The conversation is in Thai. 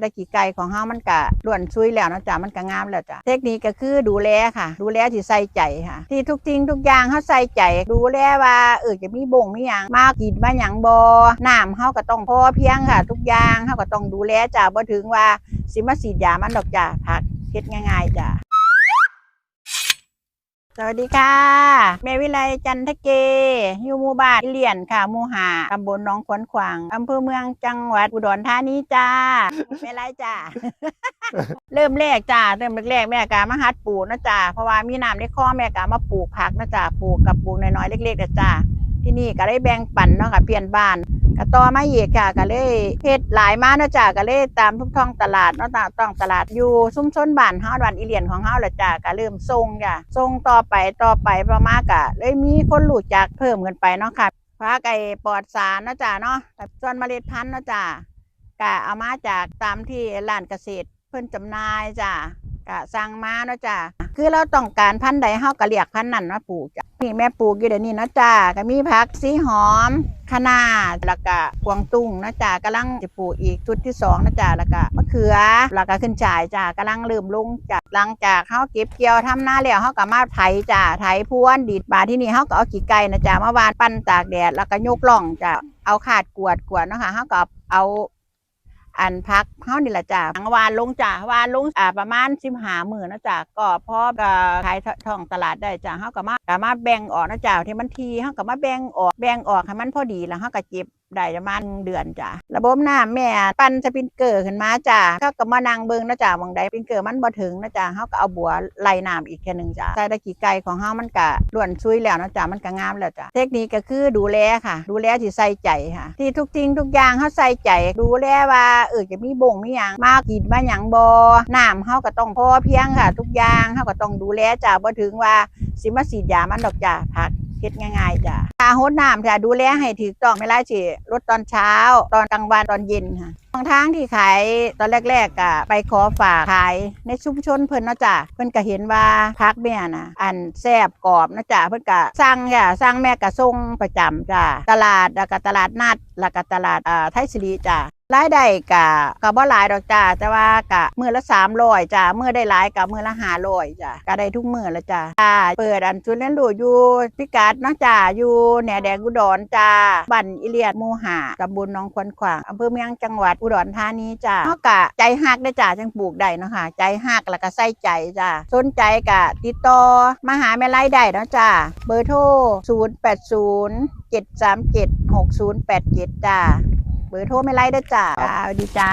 ได้กี่ไก่ของเฮามันก็ล้วนซุยแล้วนะจ๊ะมันก็งามแล้วจ้ะเทคนิคก็คือดูแลค่ะ ดูแลที่ใส่ใจค่ะ ที่ทุกทิ้งทุกอย่างเฮาใส่ใจ ดูแลว่าเออจะมีบ่งมีหยังมากินมาหยังบ่น้ำเฮาก็ต้องพอเพียงค่ะ ทุกอย่างเฮาก็ต้องดูแลจ้ะบ่ถึงว่าสิมาฉีดยามันดอกจ้ะผักเฮ็ดง่ายๆจ้ะ สวัสดีค่ะ แม่วิไลจันทเกอยู่หมู่บ้านเลียนค่ะหมู่หาตำบลหนองขวนขวางอำเภอเมืองจังหวัดอุดรธานีจ้าแม่ไรจ้า เริ่มแรกจ้าเริ่มแรกๆแม่กามาหัดปลูกนะจ้าเพราะว่ามีน้ำในคลองแม่กามาปลูกผักนะจ้าปลูกกับปลูกน้อยๆเล็กๆนะจ้าที่นี่ก็ได้แบ่งปันเนาะค่ะเปลี่ยนบ้าน ก็ต่อมาอีกค่ะก็เลยเฮ็ดหลายมาเนาะจ้าก็เลยตามทุกท้องตลาดเนาะตามท้องตลาดอยู่ซุ้มชนบ้านเฮาบ้านอีเลียนของเฮาละจ้าก็เริ่มส่งจ้าส่งต่อไปต่อไปประมาก็เลยมีคนรู้จักเพิ่มกันไปเนาะค่ะผักไก่ปลอดสารเนาะจ้าเนาะแต่ส่วนเมล็ดพันธุ์เนาะจ้าก็เอามาจากตามที่ร้านเกษตรเพิ่นจำหน่ายจ้ะก็สั่งมาเนาะจ้ะ คือเราต้องการพันธุ์ใดเฮาก็เรียกพันธุ์นั้นมาปลูกจ้ะนี่แม่ปลูกอยู่เดี๋ยวนี้นะจ้ะก็มีผักสีหอมคะน้าแล้วก็กวางตุ้งนะจ้ะกำลังจะปลูกอีกชุดที่สองนะจ้ะแล้วก็มะเขือแล้วก็ขึ้นฉายจ้ะกำลังเริ่มลงจ้ะหลังจากเฮาเก็บเกี่ยวทำหน้าแล้วเฮาก็มาไถจ้ะไถพวนดีดบาที่นี่เฮาก็เอาขี้ไก่นะจ้ะมาวานปั้นตากแดดแล้วก็ยกล่องจ้ะเอาขาดกวดกวดเนาะค่ะเฮาก็เอา อันพักเฮานี่แหละจ้ะทางวานลงจ้ะวานลงอ่าประมาณสิบหาหมื่นนะจ้ะก็พอก็ขายท่องตลาดได้จ้ะเฮาก็มาก็มาแบ่งออกนะจ้ะที่มันทีเฮาก็มาแบ่งออกแบ่งออกให้มันพอดีแล้วเฮาก็เจ็บได้ประมาณเดือนจ้ะระบบน้ำแม่ปั้นสปริงเกอร์ขึ้นมาจ้ะก็ก็มานั่งเบิ่งนะจ้ะหมองใดสปริงเกอร์มันบ่ถึงนะจ้ะเฮาก็เอาบัวไล่น้ำอีกแค่หนึงจ้ะใส่ได้กี่ไก่ของเฮามันก็ล้วนซุยแล้วนะจ้ะมันก็งามแล้วจ้ะเทคนิคก็คือดูแลค่ะ ดูแลที่ใส่ใจค่ะ ที่ทุกสิ่งทุกอย่างเฮาใส่ใจ ดูแลว่าเออจะมีบ่งมีหยังมากินมาหยังบ่น้ำเฮาก็ต้องพอเพียงค่ะ ทุกอย่างเฮาก็ต้องดูแลจ้ะบ่ถึงว่าสิมาฉีดยามันดอกจ้ะผัก เฮ็ดง่ายๆจ้ะตาหดน้ำจ้ะดูแลให้ถูกต้องไม่ไล่สิรดตอนเช้า ตอนกลางวันตอนเย็นค่ะบางทางที่ขายตอนแรกๆก็ไปขอฝากขายในชุมชนเพิ่นเนาะจ้ะเพิ่นก็เห็นว่าพักแม่น่ะอันแซ่บกรอบนะจ้ะเพิ่นก็สั่งจ้ะสั่งแม่ก็ส่งประจำจ้ะตลาดแล้วก็ตลาดนัดแล้วก็ตลาดอ่าไทยสิริจ้ะ รายได้กะก็บ่หลายดอกจ้าแต่ว่ากะมือละ300จ้ามื้อได้หลายกะมือละ500จ้าก็ได้ทุกมือละจ้าจ้าเปิดอันจุดเรียนรู้อยู่พิกัดเนาะจ้าอยู่แหนแดงอุดรจ้าบ้านอิเลียดมูหาตำบลหนองควนขวางอำเภอเมืองจังหวัดอุดรธานีจ้าเฮากะใจฮักได้จ้าจังปลูกได้เนาะค่ะใจฮักแล้วก็ใส่ใจจ้าสนใจกะติดต่อมาหาแม่ไล่ได้เนาะจ้าเบอร์โทร080 737 6087จ้ามเก็ดหกศูนย์แปดเก็ดจ้ะ เบอร์โทรไม่ไล่เด้อจ้าสวัสดีจ้า